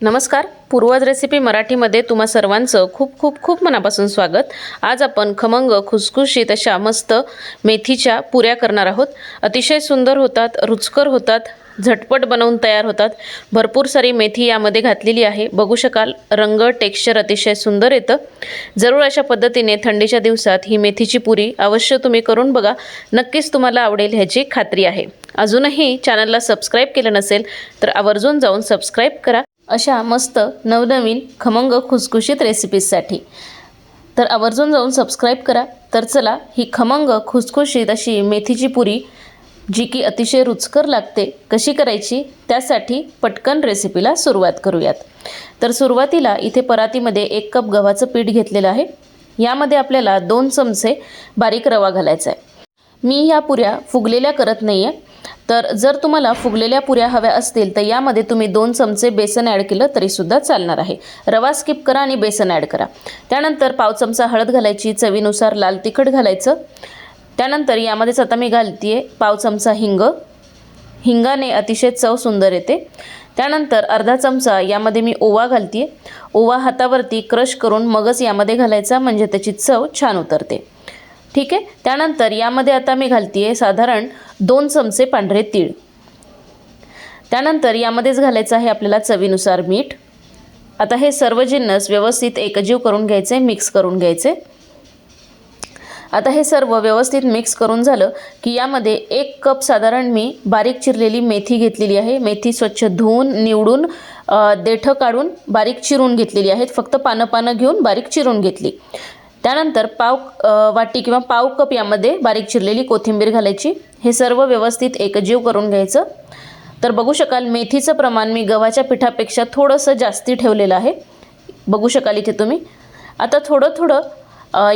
नमस्कार. पूर्वज रेसिपी मराठीमध्ये तुम्हा सर्वांचं खूप खूप खूप मनापासून स्वागत. आज आपण खमंग खुसखुशीत अशा मस्त मेथीच्या पुऱ्या करणार आहोत. अतिशय सुंदर होतात रुचकर होतात झटपट बनवून तयार होतात. भरपूर सारी मेथी यामध्ये घातलेली आहे. बघू शकाल रंग टेक्स्चर अतिशय सुंदर येतं. जरूर अशा पद्धतीने थंडीच्या दिवसात ही मेथीची पुरी अवश्य तुम्ही करून बघा. नक्कीच तुम्हाला आवडेल ह्याची खात्री आहे. अजूनही चॅनलला सबस्क्राईब केलं नसेल तर आवर्जून जाऊन सबस्क्राईब करा. अशा मस्त नवनवीन खमंग खुसखुशीत रेसिपीजसाठी तर आवर्जून जाऊन सबस्क्राईब करा. तर चला ही खमंग खुसखुशीत अशी मेथीची पुरी जी की अतिशय रुचकर लागते कशी करायची त्यासाठी पटकन रेसिपीला सुरुवात करूयात. तर सुरुवातीला इथे परातीमध्ये एक कप गव्हाचं पीठ घेतलेलं आहे. यामध्ये आपल्याला दोन चमचे बारीक रवा घालायचा आहे. मी ह्या पुऱ्या फुगलेल्या करत नाही आहे तर जर तुम्हाला फुगलेल्या पुऱ्या हव्या असतील तर यामध्ये तुम्ही दोन चमचे बेसन ॲड केलं तरीसुद्धा चालणार आहे. रवा स्किप करा आणि बेसन ॲड करा. त्यानंतर पाव चमचा हळद घालायची चवीनुसार लाल तिखट घालायचं. त्यानंतर यामध्येच आता मी घालते आहे पाव चमचा हिंग. हिंगाने अतिशय चव सुंदर येते. त्यानंतर अर्धा चमचा यामध्ये मी ओवा घालते आहे ओवा हातावरती क्रश करून मगच यामध्ये घालायचा म्हणजे त्याची चव छान उतरते. ठीक आहे? त्यानंतर यामध्ये आता मी घालते आहे साधारण दोन चमचे पांढरे तीळ. त्यानंतर यामध्येच घालायचं आहे आपल्याला चवीनुसार मीठ. आता हे सर्व जिन्नस व्यवस्थित एकजीव करून घ्यायचे मिक्स करून घ्यायचे. आता हे सर्व व्यवस्थित मिक्स करून झालं की यामध्ये एक कप साधारण मी बारीक चिरलेली मेथी घेतलेली आहे. मेथी स्वच्छ धुवून निवडून देठं काढून बारीक चिरून घेतलेली आहेत. फक्त पानं पानं घेऊन बारीक चिरून घेतली. त्यानंतर पाव वाटी किंवा पाव कप यामध्ये बारीक चिरलेली कोथिंबीर घालायची. हे सर्व व्यवस्थित एकजीव करून घ्यायचं. तर बघू शकाल मेथीचं प्रमाण मी गव्हाच्या पिठापेक्षा थोडंसं जास्ती ठेवलेलं आहे. बघू शकाल इथे तुम्ही. आता थोडं थोडं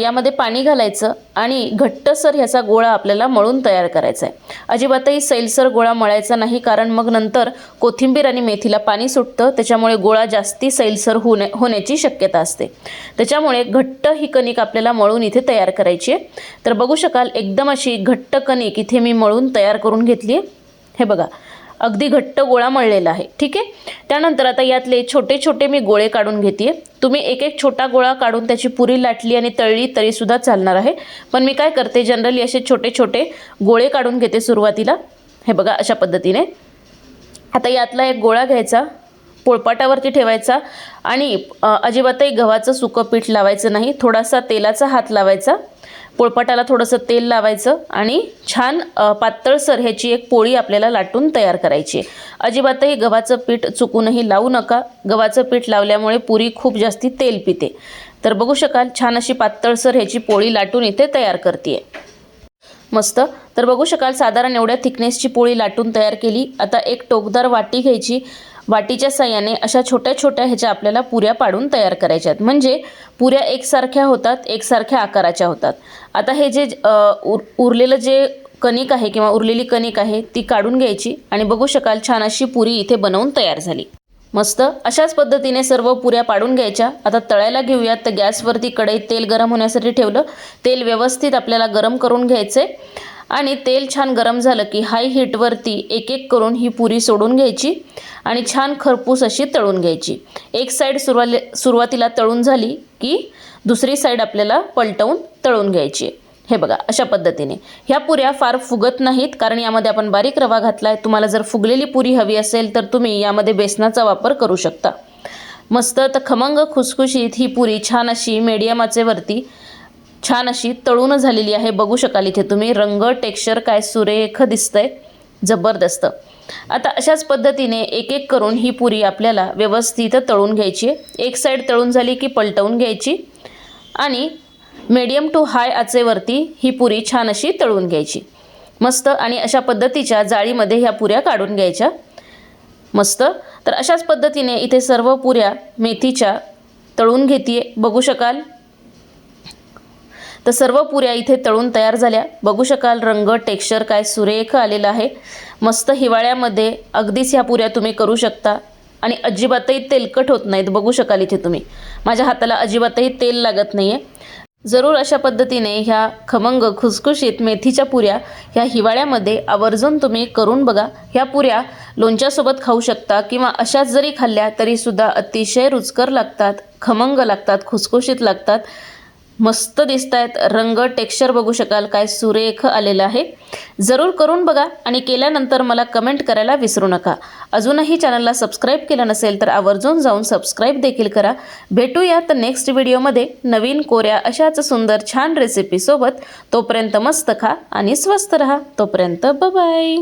यामध्ये पाणी घालायचं आणि घट्टसर ह्याचा गोळा आपल्याला मळून तयार करायचा आहे. अजिबातही सैलसर गोळा मळायचा नाही कारण मग नंतर कोथिंबीर आणि मेथीला पाणी सुटतं त्याच्यामुळे गोळा जास्ती सैलसर होणे होण्याची शक्यता असते. त्याच्यामुळे घट्ट ही कणिक आपल्याला मळून इथे तयार करायची आहे. तर बघू शकाल एकदम अशी घट्ट कणिक इथे मी मळून तयार करून घेतली आहे. हे बघा अगदी घट्ट गोळा मळलेला आहे. ठीक आहे? त्यानंतर आता यातले छोटे छोटे मी गोळे काढून घेते तुम्ही एक एक छोटा गोळा काढून त्याची पुरी लाटली आणि तळली तरीसुद्धा चालणार आहे. पण मी काय करते जनरली असे छोटे छोटे गोळे काढून घेते सुरुवातीला. हे बघा अशा पद्धतीने. आता यातला एक गोळा घ्यायचा पोळपाटावरती ठेवायचा आणि अजिबातही गव्हाचं सुकं पीठ लावायचं नाही. थोडासा तेलाचा हात लावायचा. पोळपाटाला थोडंसं तेल लावायचं आणि छान पातळसर ह्याची एक पोळी आपल्याला लाटून तयार करायची आहे. अजिबातही गव्हाचं पीठ चुकूनही लावू नका. गव्हाचं पीठ लावल्यामुळे पुरी खूप जास्ती तेल पिते. तर बघू शकाल छान अशी पातळसर ह्याची पोळी लाटून इथे तयार करते मस्त. तर बघू शकाल साधारण एवढ्या थिकनेसची पोळी लाटून तयार केली. आता एक टोकदार वाटी घ्यायची. वाटीच्या सहाय्याने अशा छोट्या छोट्या ह्याच्या आपल्याला पुऱ्या पाडून तयार करायच्या आहेत. म्हणजे पुऱ्या एकसारख्या होतात एकसारख्या आकाराच्या होतात. आता हे जे उर उरलेलं जे कणिक आहे किंवा उरलेली कणिक आहे ती काढून घ्यायची आणि बघू शकाल छान अशी पुरी इथे बनवून तयार झाली. मस्त. अशाच पद्धतीने सर्व पुऱ्या पाडून घ्यायच्या. आता तळायला घेऊयात. तर गॅसवरती कढईत तेल गरम होण्यासाठी ठेवलं. तेल व्यवस्थित आपल्याला गरम करून घ्यायचे आणि तेल छान गरम झालं की हाय हीटवरती एक एक करून ही पुरी सोडून घ्यायची आणि छान खरपूस अशी तळून घ्यायची. एक साईड सुरवाले सुरुवातीला तळून झाली की दुसरी साईड आपल्याला पलटवून तळून घ्यायची. हे बघा अशा पद्धतीने. ह्या पुऱ्या फार फुगत नाहीत कारण यामध्ये आपण बारीक रवा घातला आहे तुम्हाला जर फुगलेली पुरी हवी असेल तर तुम्ही यामध्ये बेसनाचा वापर करू शकता. मस्त तर खमंग खुसखुशीत ही पुरी छान अशी मीडियमाचे आचेवरती छान अशी तळून झालेली आहे. बघू शकाल इथे तुम्ही रंग टेक्स्चर काय सुरेख दिसतंय. जबरदस्त. आता अशाच पद्धतीने एक एक करून ही पुरी आपल्याला व्यवस्थित तळून घ्यायची आहे. एक साईड तळून झाली की पलटवून घ्यायची आणि मीडियम टू हाय आचेवरती ही पुरी छान अशी तळून घ्यायची. मस्त आणि अशा पद्धतीच्या जाळीमध्ये ह्या पुऱ्या काढून घ्यायच्या. मस्त. तर अशाच पद्धतीने इथे सर्व पुऱ्या मेथीच्या तळून घेते बघू शकाल. तर सर्व पुऱ्या इथे तळून तयार झाल्या. बघू शकाल रंग टेक्स्चर काय सुरेख आलेलं आहे. मस्त हिवाळ्यामध्ये अगदीच ह्या पुऱ्या तुम्ही करू शकता. आणि अजिबातही तेलकट होत नाहीत. बघू शकाल इथे तुम्ही. माझ्या हाताला अजिबातही तेल लागत नाही आहे जरूर अशा पद्धतीने ह्या खमंग खुसखुशीत मेथीच्या पुऱ्या ह्या हिवाळ्यामध्ये आवर्जून तुम्ही करून बघा. ह्या पुऱ्या लोणच्यासोबत खाऊ शकता किंवा अशाच जरी खाल्ल्या तरीसुद्धा अतिशय रुचकर लागतात खमंग लागतात खुसखुशीत लागतात. मस्त दिसत आहेत रंग टेक्स्चर बघू शकाल काय सुरेख आलेलं आहे. जरूर करून बघा आणि केल्यानंतर मला कमेंट करायला विसरू नका. अजूनही चॅनलला सबस्क्राईब केलं नसेल तर आवर्जून जाऊन सबस्क्राईब देखील करा. भेटूया तर नेक्स्ट व्हिडिओमध्ये नवीन कोऱ्या अशाच सुंदर छान रेसिपीसोबत तोपर्यंत मस्त खा आणि स्वस्त रहा. तोपर्यंत बाय